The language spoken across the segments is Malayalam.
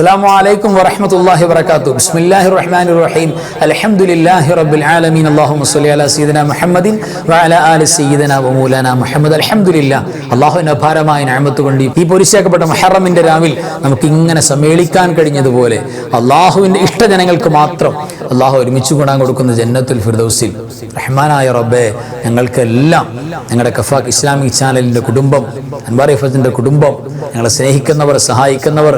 അസ്സാം വലൈക്കും വറഹമത്തല്ലാഹി വർക്കാത്തു ബിസ്മില്ലാഹി റഹ്മാൻ റഹീം അലഹമുല്ലാഹി റബ്ബിൽ ആലമീൻ അള്ളാഹു മുസ്ലി അല സീദന മുഹമ്മദിൻ വഅല ആലി സീദന വമൂലന മുഹമ്മദ്. അലഹമുല്ല അള്ളാഹുവിന്റെ അപാരമായ ഞാമത്ത് കൊണ്ട് ഈ പൊരിച്ചേക്കപ്പെട്ട മഹറമിന്റെ രാവിൽ നമുക്ക് ഇങ്ങനെ സമ്മേളിക്കാൻ കഴിഞ്ഞതുപോലെ അള്ളാഹുവിന്റെ ഇഷ്ടജനങ്ങൾക്ക് മാത്രം അള്ളാഹു ഒരുമിച്ച് കൂടാൻ കൊടുക്കുന്ന ജന്നത്തുൽ ഫിർദൌസിൽ. റഹ്മാനായ റബ്ബെ ഞങ്ങൾക്കെല്ലാം ഞങ്ങളുടെ കഫാഖ് ഇസ്ലാമിക് ചാനലിന്റെ കുടുംബം അൻവാർ ഇഫത്തിന്റെ കുടുംബം ഞങ്ങളെ സ്നേഹിക്കുന്നവർ സഹായിക്കുന്നവർ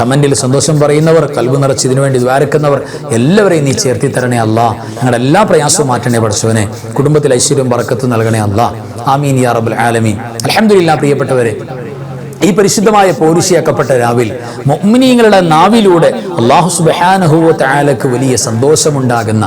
കമന്റിൽ സന്തോഷം പറയുന്നവർ കൽവ് നിറച്ച് ഇതിനു വേണ്ടി ദ്വാരക്കുന്നവർ എല്ലാവരെയും നീ ചേർത്തി തരണേ അല്ല. ഞങ്ങളുടെ എല്ലാ പ്രയാസവും മാറ്റണേ പഠിച്ചവനെ. കുടുംബത്തിൽ ഐശ്വര്യം പറക്കത്ത് നൽകണേ അല്ല. ആമീൻ യാ റബുൽ ആലമീൻ. അലഹമില്ല പ്രിയപ്പെട്ടവരെ ഈ പരിശുദ്ധമായ പോരിശിയാക്കപ്പെട്ട രാവിൽ മൊമിനിയങ്ങളുടെ നാവിലൂടെ അള്ളാഹു സുബാനഹുവ വലിയ സന്തോഷമുണ്ടാകുന്ന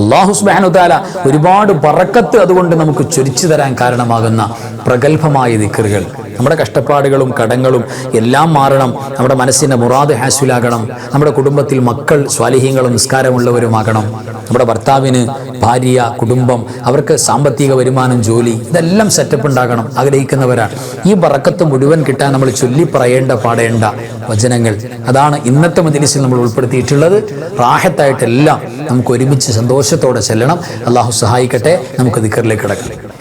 അള്ളാഹു സുബാനു താല ഒരുപാട് പറക്കത്ത് അതുകൊണ്ട് നമുക്ക് ചൊരിച്ചു തരാൻ കാരണമാകുന്ന പ്രഗത്ഭമായ ദിക്കറുകൾ നമ്മുടെ കഷ്ടപ്പാടുകളും കടങ്ങളും എല്ലാം മാറണം. നമ്മുടെ മനസ്സിന്റെ മുറാദ് ഹാസുലാകണം നമ്മുടെ കുടുംബത്തിൽ മക്കൾ സ്വാലിഹ്യങ്ങളും നിസ്കാരമുള്ളവരുമാകണം. നമ്മുടെ ഭർത്താവിന് ഭാര്യ കുടുംബം അവർക്ക് സാമ്പത്തിക വരുമാനം ജോലി ഇതെല്ലാം സെറ്റപ്പ് ഉണ്ടാകണം. ആഗ്രഹിക്കുന്നവരാണ്. ഈ ബറക്കത്ത് മുഴുവൻ കിട്ടാൻ നമ്മൾ ചൊല്ലി പറയേണ്ട പാടേണ്ട വചനങ്ങൾ. അതാണ് ഇന്നത്തെ മജിലിസിൽ നമ്മൾ ഉൾപ്പെടുത്തിയിട്ടുള്ളത്. റാഹത്തായിട്ടെല്ലാം നമുക്ക് ഒരുമിച്ച് സന്തോഷത്തോടെ ചെല്ലണം. അള്ളാഹു സഹായിക്കട്ടെ. നമുക്ക് ദിക്കറിലേക്ക് കിടക്കാം.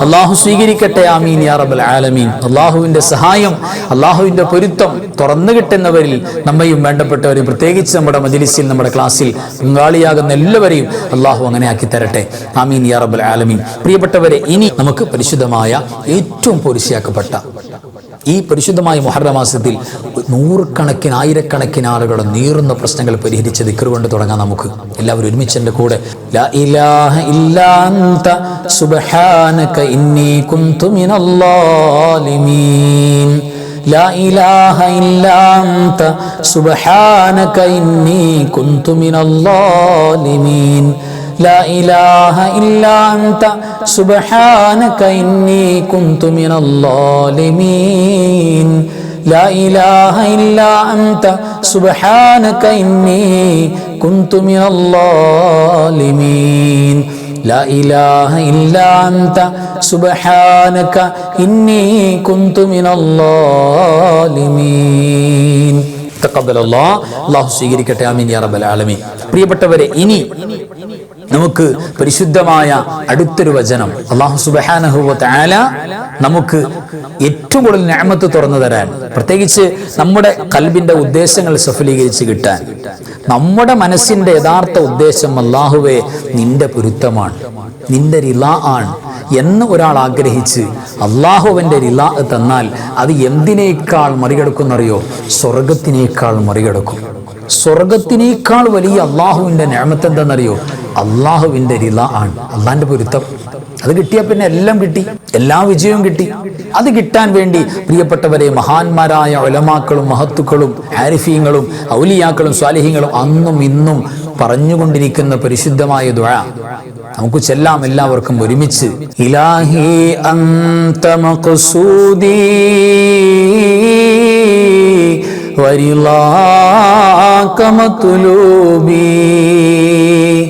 അല്ലാഹു. സ്വീകരിക്കട്ടെ ആമീൻ യാ ആലമീൻ. അല്ലാഹുവിന്റെ സഹായം അള്ളാഹുവിന്റെ പൊരുത്തം തുറന്നു കിട്ടുന്നവരിൽ നമ്മയും വേണ്ടപ്പെട്ടവരും പ്രത്യേകിച്ച് നമ്മുടെ മജിലിസിൽ നമ്മുടെ ക്ലാസ്സിൽ പങ്കാളിയാകുന്ന എല്ലാവരെയും അള്ളാഹു അങ്ങനെ ആക്കി തരട്ടെ. ആമീൻ യാ ആലമീൻ. പ്രിയപ്പെട്ടവരെ ഇനി നമുക്ക് പരിശുദ്ധമായ ഏറ്റവും പോരിശയാക്കപ്പെട്ട ഈ പരിശുദ്ധമായ മുഹറ മാസത്തിൽ നൂറുകണക്കിന് ആയിരക്കണക്കിന് ആളുകളുടെ നീറുന്ന പ്രശ്നങ്ങൾ പരിഹരിച്ച് ദിക്കറ് കൊണ്ട് തുടങ്ങാം നമുക്ക് എല്ലാവരും ഒരുമിച്ച് എൻ്റെ കൂടെ ലാ ഇലാഹ ഇല്ലാ അന്ത സുബ്ഹാനക ഇന്നി കുന്തു മിനൽ ളാലിമീൻ لا إله إلا أنت سبحانك إني كنت من الظالمين لا إله إلا أنت سبحانك إني كنت من الظالمين لا إله إلا أنت سبحانك إني كنت من الظالمين لا إله إلا أنت سبحانك إني كنت من الظالمين تقبل الله الله സ്വീകരിക്കട്ടെ ആമീൻ യാ റബ്ബൽ ആലമീൻ പ്രിയപ്പെട്ടവരെ ഇനി നമുക്ക് പരിശുദ്ധമായ അടുത്തൊരു വചനം. അള്ളാഹു സുബാനഹുവ ആല നമുക്ക് ഏറ്റവും കൂടുതൽ ഞാമത്ത് തുറന്നു തരാൻ പ്രത്യേകിച്ച് നമ്മുടെ കൽബിന്റെ ഉദ്ദേശങ്ങൾ സഫലീകരിച്ച് കിട്ടാൻ. നമ്മുടെ മനസ്സിന്റെ യഥാർത്ഥ ഉദ്ദേശം അള്ളാഹുവെ നിന്റെ പൊരുത്തമാണ് നിന്റെ റില ആണ് എന്ന് ഒരാൾ ആഗ്രഹിച്ച് അള്ളാഹുവിന്റെ റില തന്നാൽ അത് എന്തിനേക്കാൾ മറികടക്കുന്നറിയോ? സ്വർഗത്തിനേക്കാൾ മറികടക്കും. സ്വർഗത്തിനേക്കാൾ വലിയ അള്ളാഹുവിന്റെ ഞാമത്ത് എന്താണെന്നറിയോ? അള്ളാഹുവിന്റെ രില ആണ്. അള്ളാന്റെ പൊരുത്തം. അത് കിട്ടിയാൽ പിന്നെ എല്ലാം കിട്ടി. എല്ലാ വിജയവും കിട്ടി. അത് കിട്ടാൻ വേണ്ടി പ്രിയപ്പെട്ടവരെ മഹാന്മാരായ ഒലമാക്കളും മഹത്തുക്കളും ആരിഫീങ്ങളും ഔലിയാക്കളും സ്വാലിഹീങ്ങളും അന്നും ഇന്നും പറഞ്ഞുകൊണ്ടിരിക്കുന്ന പരിശുദ്ധമായ ദുഴ നമുക്ക് ചെല്ലാം എല്ലാവർക്കും ഒരുമിച്ച്. ഇലാഹി അന്തമസൂദീ വരിലാക്കമത്തുലൂബീ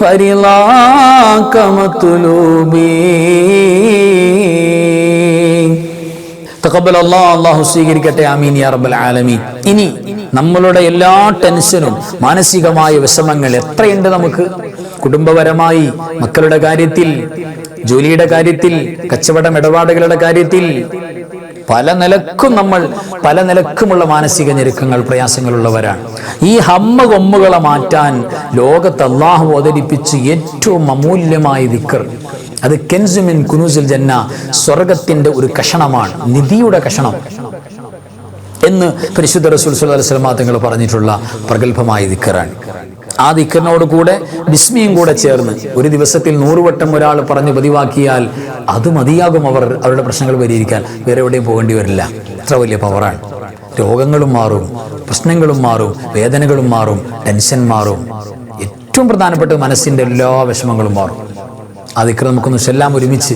فرضاك مطلوبي തഖബ്ബൽ അല്ലാഹ് അല്ലാഹു സ്വീകരിക്കട്ടെ ആമീൻ യാ റബ്ബൽ ആലമീൻ ഇനി നമ്മളുടെ എല്ലാ ടെൻഷനും മാനസികമായ വിഷമങ്ങൾ എത്രയുണ്ട് നമുക്ക് കുടുംബപരമായി മക്കളുടെ കാര്യത്തിൽ ജോലിയുടെ കാര്യത്തിൽ കച്ചവടം ഇടപാടുകളുടെ കാര്യത്തിൽ പല നിലക്കും നമ്മൾ പല നിലക്കുമുള്ള മാനസിക ഞെരുക്കങ്ങൾ പ്രയാസങ്ങളുള്ളവരാണ്. ഈ ഹമ്മ കൊമ്മുകളെ മാറ്റാൻ ലോകത്ത് അള്ളാഹു അവതരിപ്പിച്ച് ഏറ്റവും അമൂല്യമായ ദിക്കർ അത് കെൻസുമിൻ കുനൂസിൽ ജന്ന സ്വർഗത്തിന്റെ ഒരു കഷണമാണ് നിധിയുടെ കഷണം എന്ന് പരിശുദ്ധ റസൂൽ അലൈഹി വസല്ലം തങ്ങൾ പറഞ്ഞിട്ടുള്ള പ്രഗത്ഭമായ ദിക്കറാണ് ആ ദിക്കറിനോട് കൂടെ ബിസ്മിയും കൂടെ ചേർന്ന് ഒരു ദിവസത്തിൽ നൂറുവട്ടം ഒരാൾ പറഞ്ഞ് പതിവാക്കിയാൽ അത് മതിയാകും അവർ അവരുടെ പ്രശ്നങ്ങൾ പരിഹരിക്കാൻ. വേറെ എവിടെയും പോകേണ്ടി വരില്ല. അത്ര വലിയ പവറാണ് രോഗങ്ങളും മാറും പ്രശ്നങ്ങളും മാറും വേദനകളും മാറും ടെൻഷൻ മാറും. ഏറ്റവും പ്രധാനപ്പെട്ട മനസ്സിന്റെ എല്ലാ വിഷമങ്ങളും മാറും. ആ നമുക്കൊന്ന് ചെല്ലാം ഒരുമിച്ച്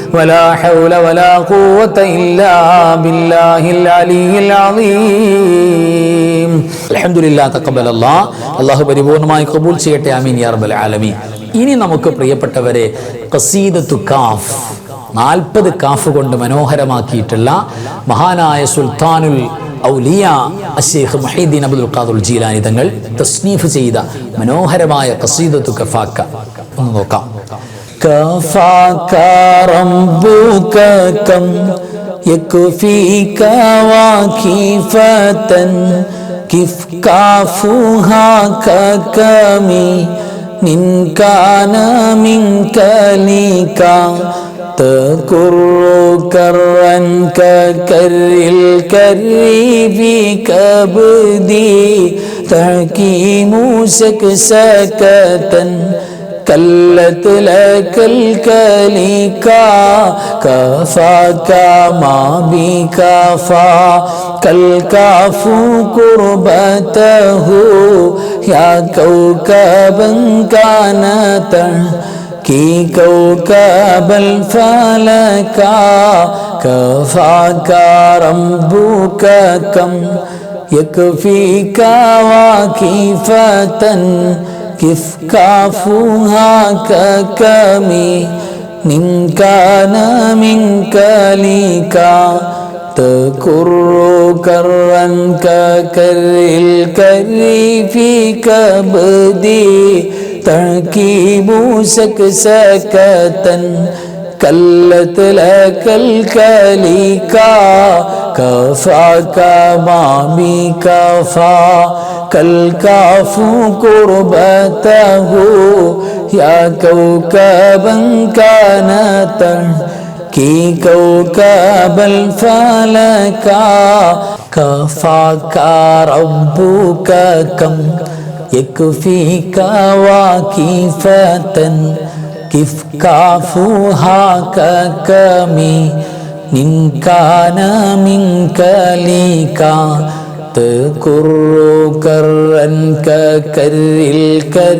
ولا حول ولا قوة إلا بالله العلي العظيم الحمد لله تقبل الله അള്ളാഹു പരിപൂർണമായി കബൂൽ ചെയ്യട്ടെ ആമീൻ യാ റബ്ബൽ ആലമീൻ ഇനി നമുക്ക് പ്രിയപ്പെട്ടവരെ ഖസീദത്തു കാഫ് നാൽപ്പത് കാഫ് കൊണ്ട് മനോഹരമാക്കിയിട്ടുള്ള മഹാനായ സുൽത്താനുൽ ഔലിയ അഷേഖ് മഹീദ്ദീൻ അബ്ദുൽ ഖാദുൽ ജീലാനി തങ്ങൾ തസ്നീഫ് ചെയ്ത മനോഹരമായ ഖസീദത്തു കഫാക്ക ഒന്ന് നോക്കാം كفاك ربك كم يكفيك واكفة كيف كافوها ككمي من كان منك لك تكر كرا ككر الكر في كبدي تحكيم سكسكة كلت لك الكليكا كفاك ما بكفا كالكاف كربته. يا كوكبا كانت كي كوكب الفلكا كفاك ربك كم يكفيك واكفة. كيف كافوها ككمي من كان منك ليكا تكر كرا ككر الكر في كبدي تركيب سكسكة كلت لك الكليكا كفاك ما بكفا كالكاف كربته يا كوكبا كانت كي كوكب الفلكا كفاك ربك كم يكفيك واكفة. كف كافوها ككمي إن كان منك ليكا تكر كرا ككر الكر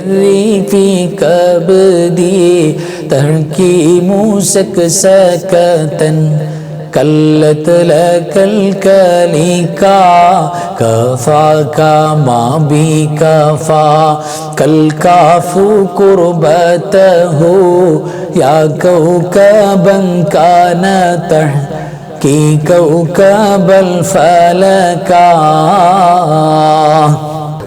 في كبدي تحكي موسك سكتا كلت لك الكليكا كفاك ما بكفا كالكاف كربته يا كوكبا كان تحكي كوكب الفلكا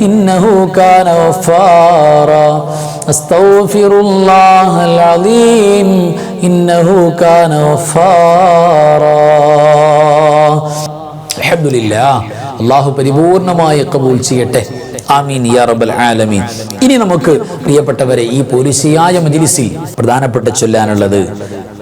إنه كان غفارا أستغفر الله العظيم إنه كان غفارا അൽഹംദുലില്ല അള്ളാഹു പരിപൂർണമായി കബൂൽ ചെയ്യട്ടെ ആമീൻ യാ റബ്ബൽ ആലമീൻ ഇനി നമുക്ക് പ്രിയപ്പെട്ടവരെ ഈ പോലീസിയായ മജിലിസിൽ പ്രധാനപ്പെട്ട ചൊല്ലാനുള്ളത്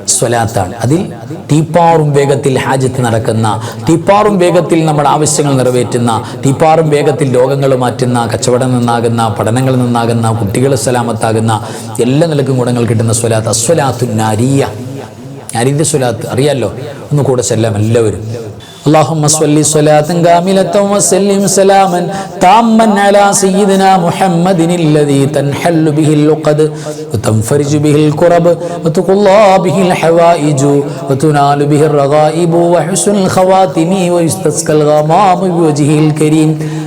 സ്വലാത്താണ്. അതിൽ തീപ്പാറും വേഗത്തിൽ ഹാജത്ത് നടക്കുന്ന തീപ്പാറും വേഗത്തിൽ നമ്മുടെ ആവശ്യങ്ങൾ നിറവേറ്റുന്ന തീപ്പാറും വേഗത്തിൽ രോഗങ്ങൾ മാറ്റുന്ന കച്ചവടം നിന്നാകുന്ന പഠനങ്ങൾ നിന്നാകുന്ന കുട്ടികൾ സലാമത്താകുന്ന എല്ലാ നിലക്കും ഗുണങ്ങൾ കിട്ടുന്ന സ്വലാത്ത്. അസ്വലാത്തു നാരിയ. നാരിന്റെ സ്വലാത്ത് അറിയാലോ? ഒന്ന് കൂടെ ചെല്ലാം എല്ലാവരും. اللهم صل صلاة كاملة وسلم سلاما تاما على سيدنا محمد الذي تنحل به اللقد وتنفرج به الكرب وتقضى به الحوائج وتنال به الرغائب وحسن الخواتم ويستسقى الغمام بوجهه الكريم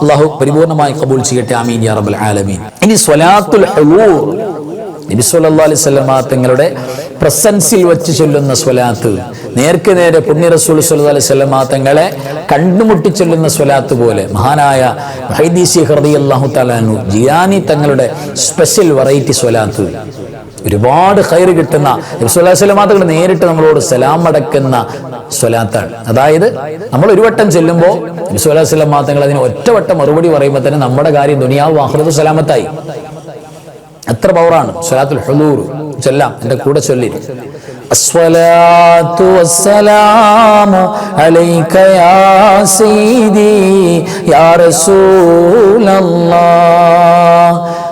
അള്ളാഹു പരിപൂർണമായി കബൂൽ ചെയ്യട്ടെ ആമീൻ യാ റബ്ബൽ ആലമീൻ. ഇനി സ്വലാത്തുൽ ഹുളൂർ നബി സല്ലല്ലാഹു അലൈഹി വസല്ലമ തങ്ങളുടെ പ്രസൻസിൽ വെച്ച് ചൊല്ലുന്ന സ്വലാത്ത്. നേർക്ക് നേരെ പുണ്യ റസൂൽ സല്ലല്ലാഹു അലൈഹി വസല്ലമ തങ്ങളെ കണ്ടുമുട്ടി ചൊല്ലുന്ന സ്വലാത്ത് പോലെ. മഹാനായ ഹൈദീസി റളിയല്ലാഹു തആല അൻഹു ജിയാനി തങ്ങളുടെ സ്പെഷ്യൽ വെറൈറ്റി സ്വലാത്ത്. ഒരുപാട് ഹൈറ് കിട്ടുന്ന നബിസ്വല്ലാസ്ലമാതകൾ നേരിട്ട് നമ്മളോട് സലാം അടക്കുന്ന സ്വലാത്താണ് അതായത് നമ്മൾ ഒരു വട്ടം ചെല്ലുമ്പോൾ നബിസ്വല്ലാസ്ലം തങ്ങൾ അതിന് ഒറ്റവട്ടം മറുപടി പറയുമ്പോൾ തന്നെ നമ്മുടെ കാര്യം ദുനിയാവ് ആഹ്റദ് സലാമത്തായി എത്ര പവറാണ് സ്വലാത്തുൽ ഹുലൂർ ചൊല്ലാം എൻ്റെ കൂടെ ചൊല്ലി الصلاة والسلام عليك يا سيدي يا رسول الله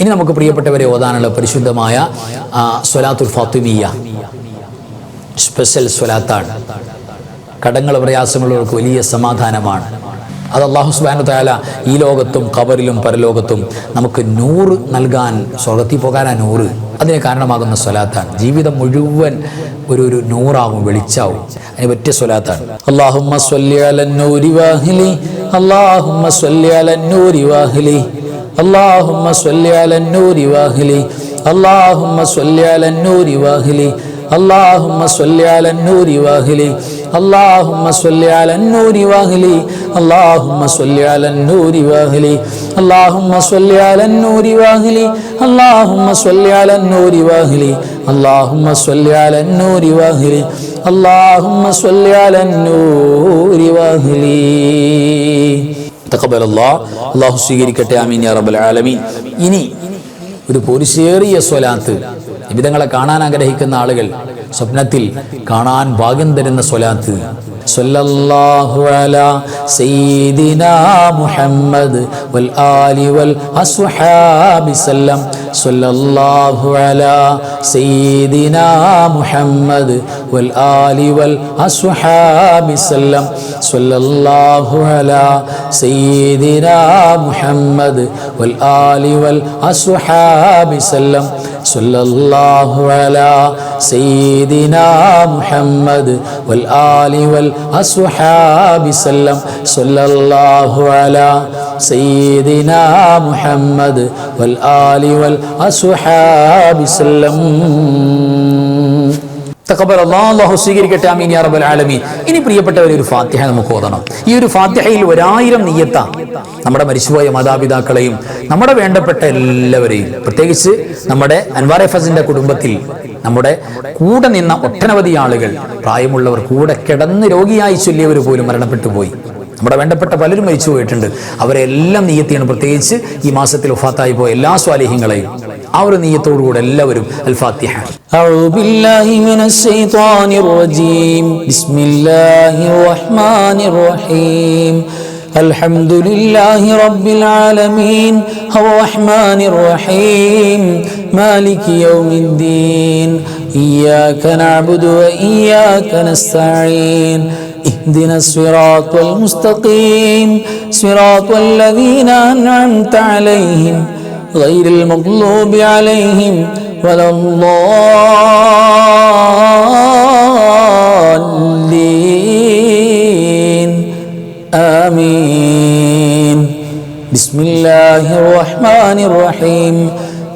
ഇനി നമുക്ക് പ്രിയപ്പെട്ടവരെ ഓതാനുള്ള പരിശുദ്ധമായ സ്വലാത്തുൽ ഫാത്തിമിയ സ്പെഷ്യൽ സ്വലാത്താണ്. കടങ്ങൾ പ്രയാസങ്ങളുള്ളവർക്ക് വലിയ സമാധാനമാണ്. അത് അള്ളാഹു സുബാനു താല ഈ ലോകത്തും കബറിലും പരലോകത്തും നമുക്ക് നൂറ് നൽകാൻ സ്വർഗത്തിൽ പോകാനാ നൂറ്. അതിന് കാരണമാകുന്ന സ്വലാത്താണ്. ജീവിതം മുഴുവൻ ഒരു ഒരു നൂറാവും വെളിച്ചാവും. അതിന് പറ്റിയ സ്വലാത്താണ്. അള്ളാഹുമ്മ അള്ളാഹുമ്മ اللهم صل على النور واهلي اللهم صل على النور واهلي اللهم صل على النور واهلي اللهم صل على النور واهلي اللهم صل على النور واهلي اللهم صل على النور واهلي اللهم صل على النور واهلي اللهم صل على النور واهلي اللهم صل على النور واهلي തഖബൽ അല്ലാഹ് അള്ളാഹു സ്വീകരിക്കട്ടെ ആമീൻ യാ റബ്ബൽ ആലമീൻ. ഇനി ഒരു പോരിശേറിയ സ്വലാത്ത്. വിധങ്ങളെ കാണാൻ ആഗ്രഹിക്കുന്ന ആളുകൾ സ്വപ്നത്തിൽ കാണാൻ ഭാഗ്യം തരുന്ന സ്വലാത്ത്. സ്വല്ലല്ലാഹു അലാ സയ്യിദിനാ മുഹമ്മദ് വൽ ആലി വൽ അസ്ഹാബി സല്ലം. സ്വല്ലല്ലാഹു അലാ സയ്യിദിനാ മുഹമ്മദ് വൽ ആലി വൽ അസ്ഹാബി സല്ലം. സല്ലല്ലാഹു അലാ സയ്യിദിനാ മുഹമ്മദ് വൽ ആലി വൽ അസ്ഹാബി സല്ലം. സല്ലല്ലാഹു അലാ സയ്യിദിനാ മുഹമ്മദ് വൽ ആലി വൽ അസ്ഹാബി സല്ലം. സല്ലല്ലാഹു അലാ സയ്യിദിനാ മുഹമ്മദ് വൽ സ്വീകരിക്കട്ടെ അമീൻ യാ റബ്ബൽ ആലമീൻ. ഇനി പ്രിയപ്പെട്ടവരെ ഒരു ഫാത്തിഹ നമുക്ക് ഓതണം. ഈ ഒരു ഫാത്തിഹയിൽ ഒരായിരം നീയത്ത നമ്മുടെ മരിച്ചുപോയ മാതാപിതാക്കളെയും നമ്മുടെ വേണ്ടപ്പെട്ട എല്ലാവരെയും. പ്രത്യേകിച്ച് നമ്മുടെ അൻവാർ എഫസിന്റെ കുടുംബത്തിൽ നമ്മുടെ കൂടെ നിന്ന ഒട്ടനവധി ആളുകൾ പ്രായമുള്ളവർ കൂടെ കിടന്ന് രോഗിയായി ചൊല്ലിയവർ പോലും മരണപ്പെട്ടു പോയി. നമ്മുടെ വേണ്ടപ്പെട്ട പലരും മരിച്ചു പോയിട്ടുണ്ട് അവരെല്ലാം നീയത്തിയാണ് പ്രത്യേകിച്ച് ഈ മാസത്തിൽ ഒഫാത്തായി പോയ എല്ലാ സ്വാലിഹ്യങ്ങളെയും ആ ഒരു നീയത്തോടുകൂടെ എല്ലാവരും അൽ ഫാത്തിഹ أعوذ بالله من الشيطان الرجيم بسم الله الرحمن الرحيم الحمد لله رب العالمين الرحمن الرحيم مالك يوم الدين إياك نعبد وإياك نستعين اهدنا الصراط المستقيم. صراط الذين أنعمت عليهم غير المغلوب عليهم ولا الضالين. آمين. بسم الله الرحمن الرحيم.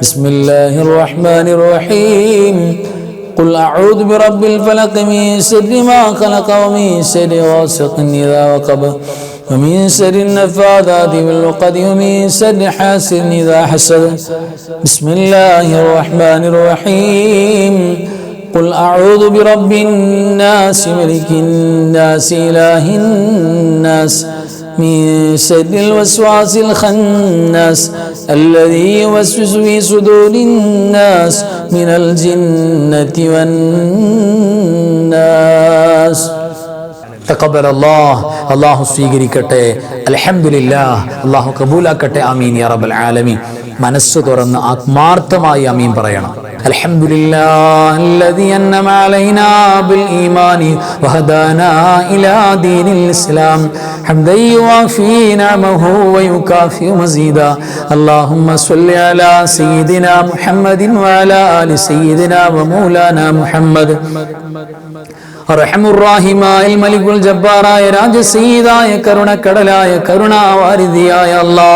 بسم الله الرحمن الرحيم. قل أعوذ برب الفلق من شر ما خلق ومن شر غاسق إذا وقب ومن شر النفاذات بالعقد ومن شر حاسد إذا حسد. بسم الله الرحمن الرحيم. قل أعوذ برب الناس ملك الناس إله الناس. من شر الوسواس الخناس الذي يوسوس في صدور الناس من الجنة والناس തഖബ്ബൽ അല്ലാഹ് അല്ലാഹു സ്വീകരിക്കട്ടെ അൽഹംദുലില്ലാഹ് അല്ലാഹു കബൂലാക്കട്ടെ ആമീൻ യാ റബ്ബൽ ആലമീൻ മനസ്സ് തുറന്ന് ആത്മാർത്ഥമായി ആമീൻ പറയണം الحمد لله الذي أنعم علينا بالإيمان وهدانا إلى دين الإسلام حمدا يوافي نعمه ويكافئ مزيدا اللهم صل على سيدنا محمد وعلى آل سيدنا ومولانا محمد റഹമുറാഹിമായ മലികുൽ ജബ്ബാറായ രാജസീതായ കരുണക്കടലായ കരുണാവാരിധിയായ അല്ലാ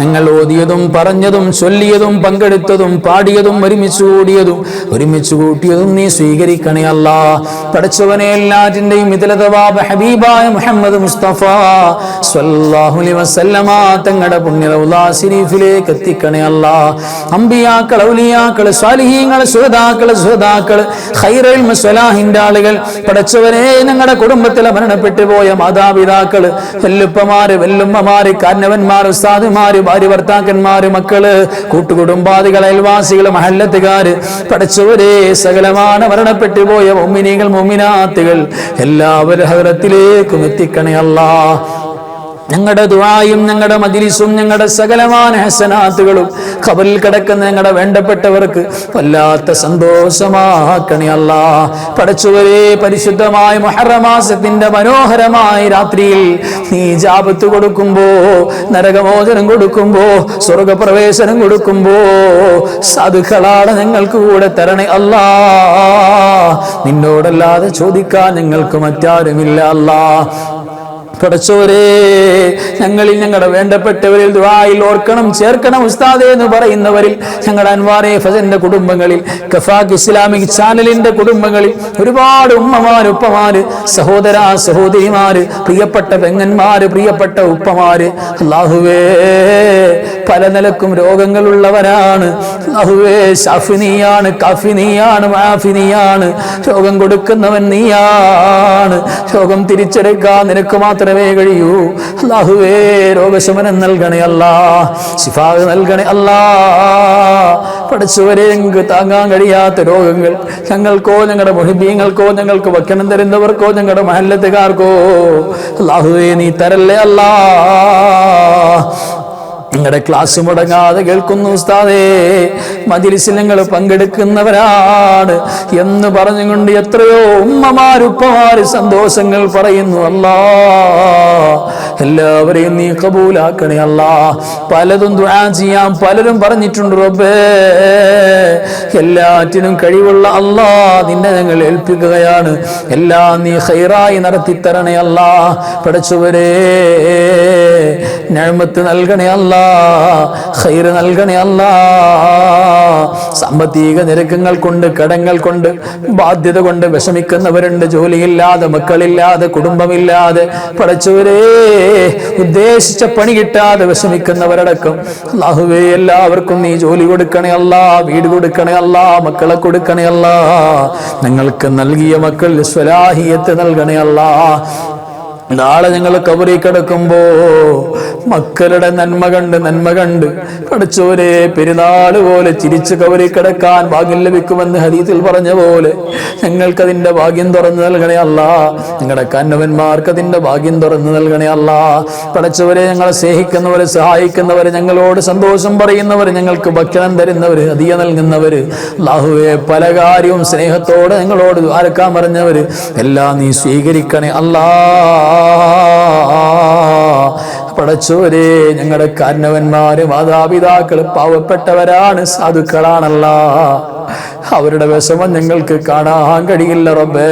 ഞങ്ങൾ ഓതിയതും പറഞ്ഞതും ചൊല്ലിയതും പങ്കെടുത്തതും പാടിയതും ഒരുമിച്ച് കൂടിയതും ഒരുമിച്ച് കൂട്ടിയതും നീ സ്വീകരിക്കണേ അല്ല പഠിച്ചവനെ എല്ലാറ്റിന്റെയും മിഥിലതവാബ ഹബീബായ മുഹമ്മദ് മുസ്തഫ സ്വല്ലല്ലാഹു അലൈഹി വസല്ലമ തങ്ങളുടെ പുണ്യ റൗദാ ശരീഫിലേക്ക് എത്തിക്കണേ അല്ല അമ്പിയാക്കൾ ഔലിയാക്കൾ സ്വാലിഹീങ്ങൾ സുഹതാക്കൾ സുഹതാക്കൾ ഖൈറുൽ മസ്വലാഹിന്റെ ആളുകൾ പഠിച്ചവനെ ഞങ്ങളുടെ കുടുംബത്തിലെ മരണപ്പെട്ടു പോയ മാതാപിതാക്കൾ വെല്ലുപ്പമാര് വെല്ലുമ്മമാര് കാരണവന്മാര് ഉസ്താദുമാര് ഭാര്യ ഭർത്താക്കന്മാര് മക്കൾ കൂട്ടുകുടുംബാദികൾ അയൽവാസികൾ മഹല്ലത്തുകാര് പഠിച്ചവരെ സകലമാണ് മരണപ്പെട്ടു പോയ മൊമ്മിനികൾ മൊമ്മിനാത്തുകൾ എല്ലാവരും ഹൃദത്തിലേക്കും എത്തിക്കണേ അല്ലാ ഞങ്ങളുടെ ദുആയും ഞങ്ങളുടെ മജിലിസും ഞങ്ങളുടെ സകലമാന ഹസനാത്തുകളും ഖബറിൽ കിടക്കുന്ന ഞങ്ങളുടെ വേണ്ടപ്പെട്ടവർക്ക് വല്ലാത്ത സന്തോഷമാക്കണി അല്ല. പടച്ചുവരെ പരിശുദ്ധമായ മുഹറമാസത്തിന്റെ മനോഹരമായ രാത്രിയിൽ നീ ജാപത്ത് കൊടുക്കുമ്പോ നരകമോചനം കൊടുക്കുമ്പോ സ്വർഗപ്രവേശനം കൊടുക്കുമ്പോ സാധുക്കളാണ് ഞങ്ങൾക്ക് കൂടെ തരണേ അല്ലാ. നിന്നോടല്ലാതെ ചോദിക്കാൻ ഞങ്ങൾക്ക് മറ്റാരുമില്ല അല്ലാ. പടച്ചോരേ ഞങ്ങളിൽ ഞങ്ങളുടെ വേണ്ടപ്പെട്ടവരിൽ ദുആയിൽ ഓർക്കണം ചേർക്കണം ഉസ്താദേ എന്ന് പറയുന്നവരിൽ ഞങ്ങളുടെ അൻവാറെ ഫസന്റെ കുടുംബങ്ങളിൽ കഫാഖ് ഇസ്ലാമിക് ചാനലിന്റെ കുടുംബങ്ങളിൽ ഒരുപാട് ഉമ്മമാര് ഉപ്പമാര് സഹോദര സഹോദരിമാര് പ്രിയപ്പെട്ട പെങ്ങന്മാര് പ്രിയപ്പെട്ട ഉപ്പമാര്. അല്ലാഹുവേ പല നിലക്കും രോഗങ്ങളുള്ളവരാണ്. അഹുവേ ഷാഫി നീയാണ് കാഫി നീയാണ് മാഫി നീയാണ്. രോഗം കൊടുക്കുന്നവൻ നീയാണ്. രോഗം തിരിച്ചെടുക്കാൻ നിനക്ക് മാത്രമേ കഴിയൂ. അല്ലാഹുവേ രോഗശമനം നൽകണേ അല്ലാ. ശിഫാഗ് നൽകണേ അല്ലാ. പഠിച്ചവരെ ഞങ്ങൾക്ക് താങ്ങാൻ കഴിയാത്ത രോഗങ്ങൾ. ഞങ്ങൾക്കോ ഞങ്ങളുടെ മുഹിബീങ്ങൾക്കോ ഞങ്ങൾക്ക് ഭക്ഷണം തരുന്നവർക്കോ ഞങ്ങളുടെ മഹല്ലത്തുകാർക്കോ അല്ലാഹുവേ നീ തരല്ലേ അല്ലാ. നിങ്ങളുടെ ക്ലാസ് മുടങ്ങാതെ കേൾക്കുന്നു ഉസ്താദേ. നിങ്ങൾ പങ്കെടുക്കുന്നവരാണ് എന്ന് പറഞ്ഞുകൊണ്ട് എത്രയോ ഉമ്മമാരുപ്പമാര് സന്തോഷങ്ങൾ പറയുന്നു. അല്ലാ എല്ലാവരെയും നീ കബൂലാക്കണേ അല്ല. പലതും ദുആ ചെയ്യാം. പലരും പറഞ്ഞിട്ടുണ്ട് റബ്ബേ എല്ലാറ്റിനും കഴിവുള്ള അല്ലാ നിന്നെ ഞങ്ങൾ ഏൽപ്പിക്കുകയാണ്. എല്ലാം നീ ഹൈറായി നടത്തി തരണേ അല്ലാ. പഠിച്ചവരേ നഴ്മത്ത് നൽകണേ അല്ല ഹൈറ് നൽകണേ അല്ല. സാമ്പത്തിക നിരക്കങ്ങൾ കൊണ്ട് കടങ്ങൾ കൊണ്ട് ബാധ്യത കൊണ്ട് വിഷമിക്കുന്നവരുണ്ട്. ജോലിയില്ലാതെ മക്കളില്ലാതെ കുടുംബമില്ലാതെ പഠിച്ചവരേ ഉദ്ദേശിച്ച പണി കിട്ടാതെ വിഷമിക്കുന്നവരടക്കം. അല്ലാഹുവേ എല്ലാവർക്കും നീ ജോലി കൊടുക്കണേ അല്ല വീട് കൊടുക്കണേ അല്ല മക്കളെ കൊടുക്കണേ അല്ല. ഞങ്ങൾക്ക് നൽകിയ മക്കൾ സ്വലാഹിയത്ത് നൽകണേ അല്ല. നാളെ ഞങ്ങൾ കബറി കിടക്കുമ്പോ മക്കളുടെ നന്മ കണ്ട് നന്മ കണ്ട് കടച്ചോരെ പെരുന്നാൾ പോലെ ചിരിച്ച് കബറി കിടക്കാൻ ഭാഗ്യം ലഭിക്കുമെന്ന് ഹരീതിൽ പറഞ്ഞ പോലെ ഞങ്ങൾക്ക് അതിന്റെ ഭാഗ്യം തുറന്നു നൽകണേ അല്ല. ഞങ്ങളുടെ കന്നവന്മാർക്ക് അതിന്റെ ഭാഗ്യം തുറന്നു നൽകണേ അല്ല. കടച്ചവരെ ഞങ്ങളെ സ്നേഹിക്കുന്നവര് സഹായിക്കുന്നവര് ഞങ്ങളോട് സന്തോഷം പറയുന്നവര് ഞങ്ങൾക്ക് ഭക്ഷണം തരുന്നവര് അധിക നൽകുന്നവര് അല്ലാഹുവേ പല കാര്യവും സ്നേഹത്തോടെ ഞങ്ങളോട് ആരക്കാൻ പറഞ്ഞവര് എല്ലാം നീ സ്വീകരിക്കണേ അല്ലാ. പടച്ചോരെ ഞങ്ങളുടെ കാരണവന്മാര് മാതാപിതാക്കൾ പാവപ്പെട്ടവരാണ് സാധുക്കളാണല്ല. അവരുടെ വിഷമം ഞങ്ങൾക്ക് കാണാൻ കഴിയില്ല റബ്ബേ.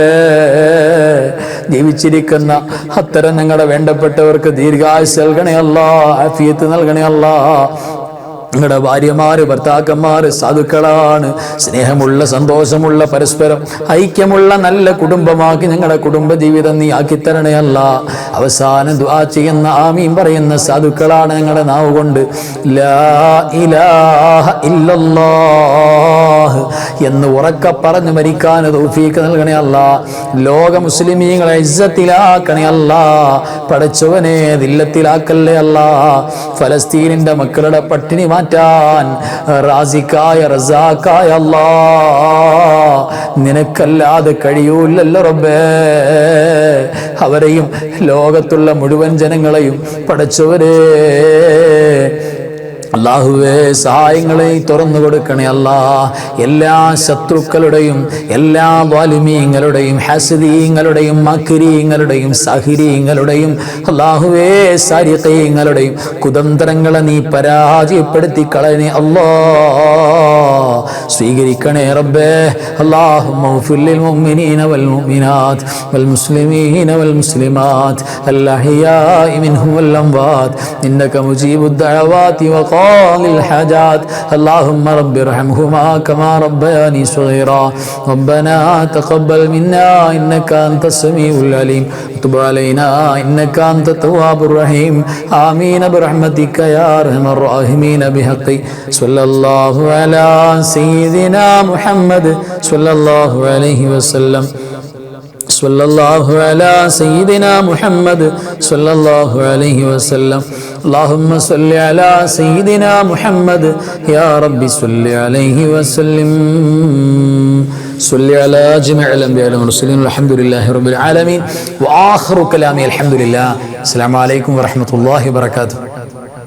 ജീവിച്ചിരിക്കുന്ന അത്തരം ഞങ്ങളുടെ വേണ്ടപ്പെട്ടവർക്ക് ദീർഘായുസ് നൽകണേ അല്ല ആഫിയത്ത് നൽകണേ അല്ല. നിങ്ങളുടെ ഭാര്യമാര് ഭർത്താക്കന്മാര് സാധുക്കളാണ്. സ്നേഹമുള്ള സന്തോഷമുള്ള പരസ്പരം ഐക്യമുള്ള നല്ല കുടുംബമാക്കി ഞങ്ങളുടെ കുടുംബ ജീവിതം നീ ആക്കിത്തരണയല്ല അവസാനം ദുആ ചെയ്യുന്ന ആമീൻ പറയുന്ന സാധുക്കളാണ് ഞങ്ങളുടെ നാവ് കൊണ്ട്. എന്ന് ഉറക്ക പറഞ്ഞു മരിക്കാൻ തൗഫീക്ക് നൽകണേ അല്ല. ലോക മുസ്ലിമീങ്ങളെ ഇജ്ജത്തിലാക്കണേ അല്ല. പടച്ചവനെ ദില്ലത്തിലാക്കല്ലേ അല്ല. ഫലസ്തീനിന്റെ മക്കളുടെ പട്ടിണി മാറ്റാൻ റാസിക്കായ റസാക്കായ അല്ലാ നിനക്കല്ലാതെ കഴിയൂലല്ലോ റബ്ബേ. അവരെയും ലോകത്തുള്ള മുഴുവൻ ജനങ്ങളെയും പടച്ചവരെ. അള്ളാഹുവേ സഹായങ്ങളെ തുറന്നു കൊടുക്കണേ അല്ലാ. എല്ലാ ശത്രുക്കളുടെയും എല്ലാ വാലുമീങ്ങളുടെയും ഹസരീങ്ങളുടെയും മക്കിരീങ്ങളുടെയും സഹിരീങ്ങളുടെയും അള്ളാഹുവേ സരിതീങ്ങളുടെയും കുതന്ത്രങ്ങളെ നീ പരാജയപ്പെടുത്തി കളയണേ അല്ലോ. സ്വീകരിക്കണേ റബ്ബേ. അള്ളാഹുലിൻ اغفر للمؤمنين والمؤمنات والمسلمين والمسلمات الأحياء منهم والأموات إنك مجيب الدعوات وقاضي الحاجات اللهم رب ارحمهما كما ربياني صغيرا ربنا تقبل منا إنك أنت السميع العليم وتب علينا إنك أنت التواب الرحيم آمين برحمتك يا أرحم الراحمين بحق صلى الله على سيدنا محمد صلى الله عليه وسلم صلى الله على سيدنا محمد صلى الله عليه وسلم اللهم صل على سيدنا محمد يا رب صل عليه وسلم صل على جميع الانبياء والمرسلين والحمد لله رب العالمين واخر كلامي الحمد لله السلام عليكم ورحمه الله وبركاته